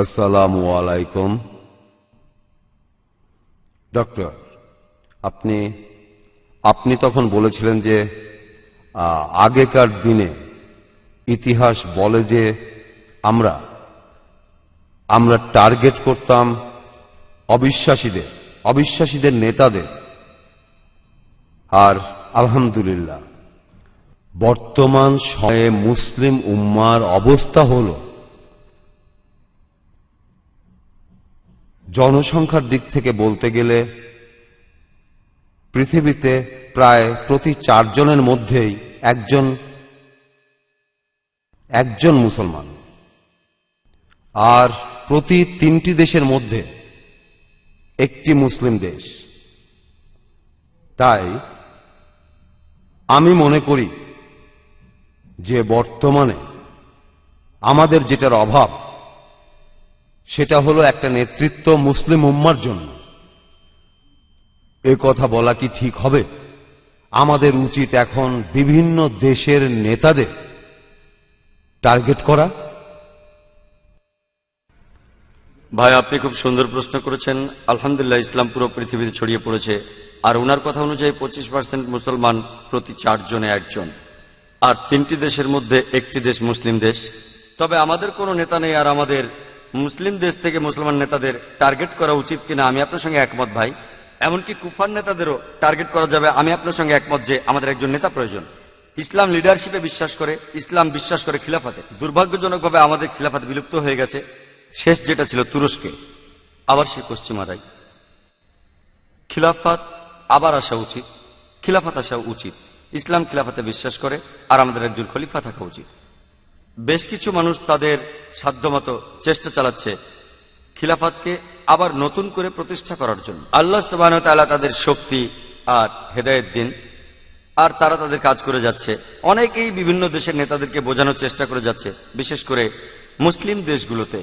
আসসালামু আলাইকুম। ডক্টর, আপনি আপনি তখন বলেছিলেন যে আগেকার দিনে ইতিহাস বলে যে আমরা আমরা টার্গেট করতাম অবিশ্বাসীদের অবিশ্বাসীদের নেতাদের। আর আলহামদুলিল্লাহ, বর্তমান সময়ে মুসলিম উম্মার অবস্থা হলো জনসংখ্যার দিক থেকে বলতে গেলে পৃথিবীতে প্রায় প্রতি চারজনের মধ্যেই একজন একজন মুসলমান। আর প্রতি তিনটি দেশের মধ্যে একটি মুসলিম দেশ। তাই আমি মনে করি যে বর্তমানে আমাদের যেটার অভাব সেটা হলো একটা নেতৃত্ব মুসলিম উম্মার জন্য। এ কথা বলা কি ঠিক হবে? আমাদের উচিত এখন বিভিন্ন দেশের নেতাদের টার্গেট করা। ভাই, আপনি খুব সুন্দর প্রশ্ন করেছেন। আলহামদুলিল্লাহ, ইসলাম পুরো পৃথিবীতে ছড়িয়ে পড়েছে। আর ওনার কথা অনুযায়ী পঁচিশ পার্সেন্ট মুসলমান প্রতি চারজনে একজন। আর তিনটি দেশের মধ্যে একটি দেশ মুসলিম দেশ। তবে আমাদের কোনো নেতা নেই আর আমাদের মুসলিম দেশ থেকে মুসলমান নেতাদের টার্গেট করা উচিত কিনা আমি আপনার সঙ্গে একমত, ভাই। এমনকি কুফার নেতাদেরও টার্গেট করা যাবে, আমি আপনার সঙ্গে একমত যে আমাদের একজন নেতা প্রয়োজন। ইসলাম লিডারশিপে বিশ্বাস করে, ইসলাম বিশ্বাস করে খিলাফাতে। দুর্ভাগ্যজনকভাবে আমাদের খিলাফাত বিলুপ্ত হয়ে গেছে। শেষ যেটা ছিল তুরস্কে, আবার সে পশ্চিমারাই খিলাফাত আবার আসা উচিত, খিলাফাত আসা উচিত। ইসলাম খিলাফাতে বিশ্বাস করে, আর আমাদের একজন খলিফা থাকা উচিত। বেশ কিছু মানুষ তাদের সাধ্যমতো চেষ্টা চালাচ্ছে খিলাফাতকে আবার নতুন করে প্রতিষ্ঠা করার জন্য। আল্লাহ সুবাহ তাদের শক্তি আর হেদায়েত দিন। আর তারা তাদের কাজ করে যাচ্ছে। অনেকেই বিভিন্ন দেশের নেতাদেরকে বোঝানোর চেষ্টা করে যাচ্ছে, বিশেষ করে মুসলিম দেশগুলোতে।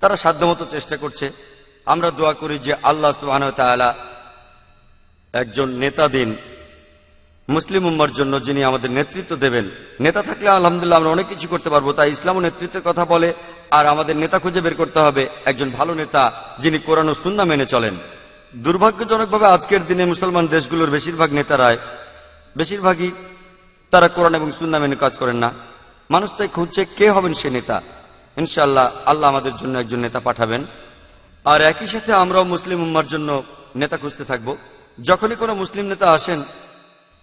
তারা সাধ্যমতো চেষ্টা করছে। আমরা দোয়া করি যে আল্লাহ সুবাহ একজন নেতা দিন মুসলিম উম্মার জন্য যিনি আমাদের নেতৃত্ব দেবেন, নেতা থাকলে আলহামদুলিল্লাহ আমরা অনেক কিছু করতে পারব, তাই ইসলাম ও নেতৃত্বের কথা বলে, আর আমাদের নেতা খুঁজে বের করতে হবে একজন ভালো নেতা যিনি কোরআন ও সুন্না মেনে চলেন। দুর্ভাগ্যজনকভাবে আজকের দিনে মুসলমান দেশগুলোর বেশিরভাগ নেতারায় বেশিরভাগই তারা কোরআন এবং সুন্না মেনে কাজ করেন না। মানুষ তাই খুঁজছে কে হবেন সে নেতা। ইনশাআল্লাহ আল্লাহ আমাদের জন্য একজন নেতা পাঠাবেন। আর একই সাথে আমরাও মুসলিম উম্মার জন্য নেতা খুঁজতে থাকব। যখনই কোনো মুসলিম নেতা আসেন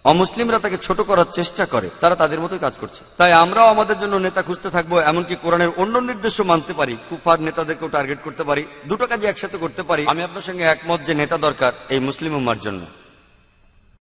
অমুসলিমরা তাকে ছোট করার চেষ্টা করে, তারা তাদের মতোই কাজ করছে। তাই আমরাও আমাদের জন্য নেতা খুঁজতে থাকব, এমনকি কোরআনের অন্য নির্দেশও মানতে পারি, কুফার নেতাদেরকেও টার্গেট করতে পারি, দুটো কাজে একসাথে করতে পারি। আমি আপনার সঙ্গে একমত যে নেতা দরকার এই মুসলিম উম্মার জন্য।